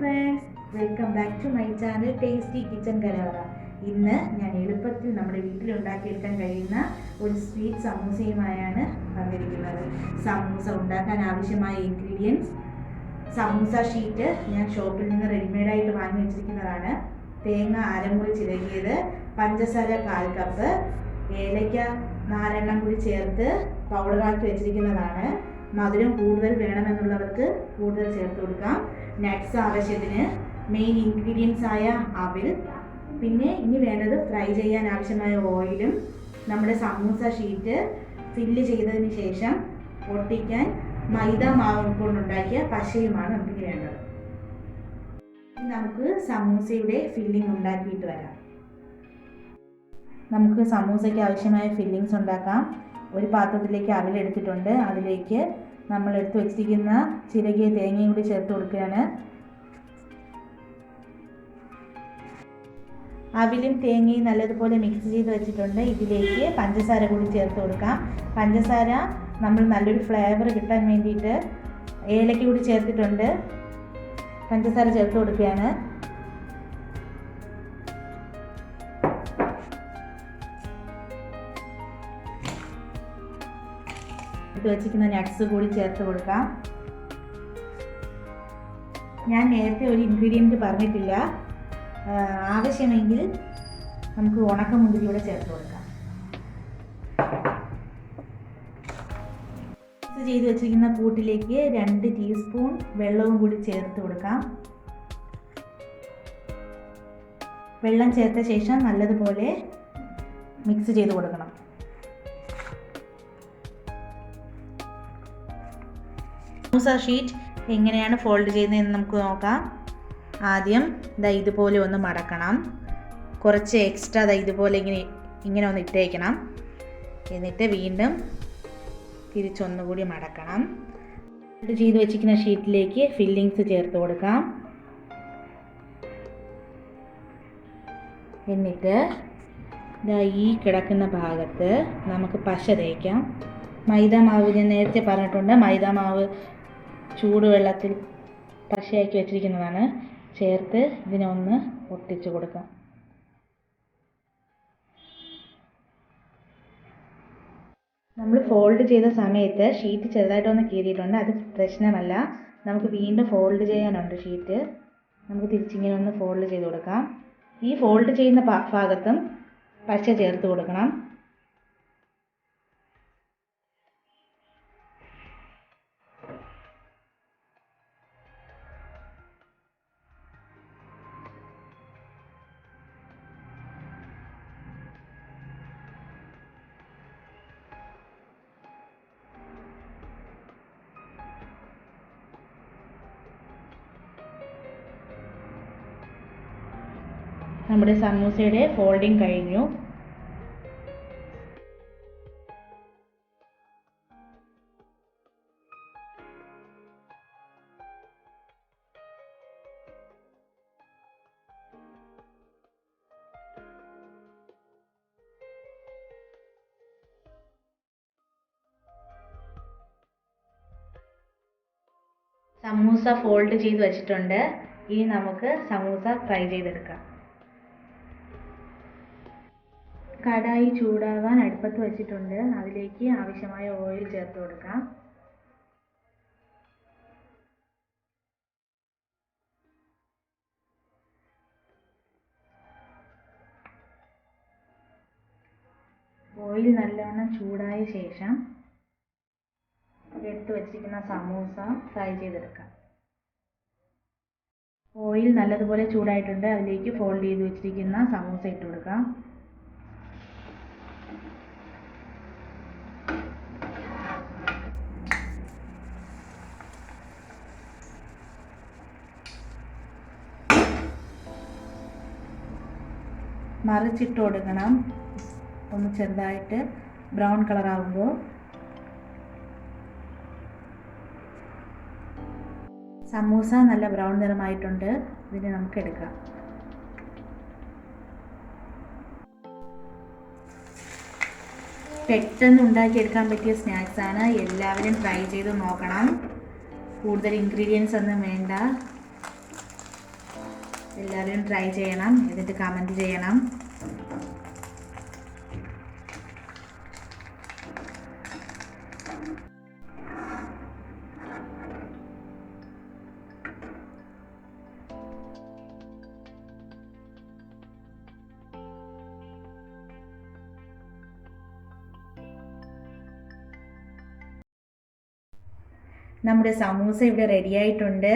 Friends welcome back to my channel tasty kitchen Kalavara ഇന്ന് ഞാൻ എളുപ്പത്തിൽ നമ്മുടെ വീട്ടിൽ ഉണ്ടാക്കിയെടുക്കാൻ കഴിയുന്ന ഒരു സ്വീറ്റ് സമൂസയുമായാണ് വന്നിരിക്കുന്നത്. സമൂസ ഉണ്ടാക്കാൻ ആവശ്യമായ ഇൻഗ്രീഡിയൻസ് സമൂസ ഷീറ്റ് ഞാൻ ഷോപ്പിൽ നിന്ന് റെഡിമെയ്ഡായിട്ട് വാങ്ങി വെച്ചിരിക്കുന്നതാണ്. തേങ്ങ അരമുറി ചിരകിയത് പഞ്ചസാര കാൽ കപ്പ് ഏലയ്ക്ക നാലെണ്ണം കൂടി ചേർത്ത് പൗഡറാക്കി വെച്ചിരിക്കുന്നതാണ്. മധുരം കൂടുതൽ വേണമെന്നുള്ളവർക്ക് കൂടുതൽ ചേർത്ത് കൊടുക്കാം. നട്ട്സ് ആവശ്യത്തിന് മെയിൻ ഇൻഗ്രീഡിയൻസ് ആയ അവിൽ പിന്നെ ഇനി വേണ്ടത് ഫ്രൈ ചെയ്യാൻ ആവശ്യമായ ഓയിലും നമ്മുടെ സമൂസ ഷീറ്റ് ഫില്ല് ചെയ്തതിന് ശേഷം ഒട്ടിക്കാൻ മൈദ മാവ് കൊണ്ടുണ്ടാക്കിയ പശയുമാണ് നമുക്ക് വേണ്ടത്. നമുക്ക് സമൂസയുടെ ഫില്ലിംഗ് ഉണ്ടാക്കിയിട്ട് വരാം. നമുക്ക് സമൂസയ്ക്ക് ആവശ്യമായ ഫില്ലിങ്സ് ഉണ്ടാക്കാം. ഒരു പാത്രത്തിലേക്ക് അവിലെടുത്തിട്ടുണ്ട്. അതിലേക്ക് നമ്മൾ എടുത്ത് വെച്ചിരിക്കുന്ന ചിരകിയ തേങ്ങയും കൂടി ചേർത്ത് കൊടുക്കുകയാണ്. അവിലും തേങ്ങയും നല്ലതുപോലെ മിക്സ് ചെയ്ത് വെച്ചിട്ടുണ്ട്. ഇതിലേക്ക് പഞ്ചസാര കൂടി ചേർത്ത് കൊടുക്കാം. പഞ്ചസാര നമ്മൾ നല്ലൊരു ഫ്ലേവർ കിട്ടാൻ വേണ്ടിയിട്ട് ഏലക്ക കൂടി ചേർത്തിട്ടുണ്ട്. പഞ്ചസാര ചേർത്ത് കൊടുക്കുകയാണ്. എടുത്ത് വെച്ചിരിക്കുന്ന നട്ട്സ് കൂടി ചേർത്ത് കൊടുക്കാം. ഞാൻ നേരത്തെ ഒരു ഇൻഗ്രീഡിയന്റ് പറഞ്ഞിട്ടില്ല. ആവശ്യമെങ്കിൽ നമുക്ക് ഉണക്കമുന്തിരി കൂടെ ചേർത്ത് കൊടുക്കാം. മിക്സ് ചെയ്ത് വെച്ചിരിക്കുന്ന കൂട്ടിലേക്ക് രണ്ട് ടീസ്പൂൺ വെള്ളവും കൂടി ചേർത്ത് കൊടുക്കാം. വെള്ളം ചേർത്ത ശേഷം നല്ലതുപോലെ മിക്സ് ചെയ്ത് കൊടുക്കണം. സമൂസ ഷീറ്റ് എങ്ങനെയാണ് ഫോൾഡ് ചെയ്യുന്നതെന്ന് നമുക്ക് നോക്കാം. ആദ്യം ദാ ഇതുപോലെ ഒന്ന് മടക്കണം. കുറച്ച് എക്സ്ട്രാ ദാ ഇതുപോലെ ഇങ്ങനെ ഇങ്ങനെ ഒന്ന് ഇട്ടേക്കണം. എന്നിട്ട് വീണ്ടും തിരിച്ചൊന്നുകൂടി മടക്കണം. ഇത് ചെയ്ത് വെച്ചിരിക്കുന്ന ഷീറ്റിലേക്ക് ഫില്ലിങ്സ് ചേർത്ത് കൊടുക്കാം. എന്നിട്ട് ഈ കിടക്കുന്ന ഭാഗത്ത് നമുക്ക് പശ തേക്കാം. മൈദ മാവ് ഞാൻ നേരത്തെ പറഞ്ഞിട്ടുണ്ട്. മൈദ മാവ് ചൂടുവെള്ളത്തിൽ പശയാക്കി വെച്ചിരിക്കുന്നതാണ്. ചേർത്ത് ഇതിനെ ഒന്ന് ഒട്ടിച്ചു കൊടുക്കാം. നമ്മൾ ഫോൾഡ് ചെയ്ത സമയത്ത് ഷീറ്റ് ചെറുതായിട്ടൊന്ന് കീറിയിട്ടുണ്ട്. അത് പ്രശ്നമല്ല. നമുക്ക് വീണ്ടും ഫോൾഡ് ചെയ്യാനുണ്ട് ഷീറ്റ്. നമുക്ക് തിരിച്ചിങ്ങനെ ഒന്ന് ഫോൾഡ് ചെയ്ത് കൊടുക്കാം. ഈ ഫോൾഡ് ചെയ്യുന്ന ഭാഗത്തും പശ ചേർത്ത് കൊടുക്കണം. നമ്മുടെ സമൂസയുടെ ഫോൾഡിങ് കഴിഞ്ഞു. സമൂസ ഫോൾഡ് ചെയ്ത് വെച്ചിട്ടുണ്ട്. ഇനി നമുക്ക് സമൂസ ഫ്രൈ ചെയ്തെടുക്കാം. കടായി ചൂടാവാൻ അടുപ്പത്ത് വെച്ചിട്ടുണ്ട്. അതിലേക്ക് ആവശ്യമായ ഓയിൽ ചേർത്ത് കൊടുക്കാം. ഓയിൽ നല്ലവണ്ണം ചൂടായ ശേഷം എടുത്ത് വെച്ചിരിക്കുന്ന സമൂസ ഫ്രൈ ചെയ്തെടുക്കാം. ഓയിൽ നല്ലതുപോലെ ചൂടായിട്ടുണ്ട്. അതിലേക്ക് ഫോൾഡ് ചെയ്ത് വെച്ചിരിക്കുന്ന സമൂസ ഇട്ട് കൊടുക്കാം. മറിച്ചിട്ട് കൊടുക്കണം. ഒന്ന് ചെറുതായിട്ട് ബ്രൗൺ കളർ ആകുമ്പോൾ സമൂസ നല്ല ബ്രൗൺ നിറമായിട്ടുണ്ട്. ഇതിനെ നമുക്ക് എടുക്കാം. പെട്ടെന്ന് ഉണ്ടാക്കിയെടുക്കാൻ പറ്റിയ സ്നാക്സാണ്. എല്ലാവരും ട്രൈ ചെയ്ത് നോക്കണം. കൂടുതൽ ഇൻഗ്രീഡിയൻസ് ഒന്നും വേണ്ട. എല്ലാവരും ട്രൈ ചെയ്യണം. എന്നിട്ട് കമന്റ് ചെയ്യണം. നമ്മുടെ സമൂസ ഇവിടെ റെഡി ആയിട്ടുണ്ട്.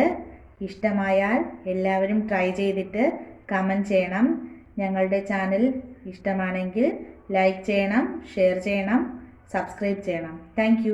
ഇഷ്ടമായാൽ എല്ലാവരും ട്രൈ ചെയ്തിട്ട് കമന്റ് ചെയ്യണം. ഞങ്ങളുടെ ചാനൽ ഇഷ്ടമാണെങ്കിൽ ലൈക്ക് ചെയ്യണം ഷെയർ ചെയ്യണം സബ്സ്ക്രൈബ് ചെയ്യണം. താങ്ക്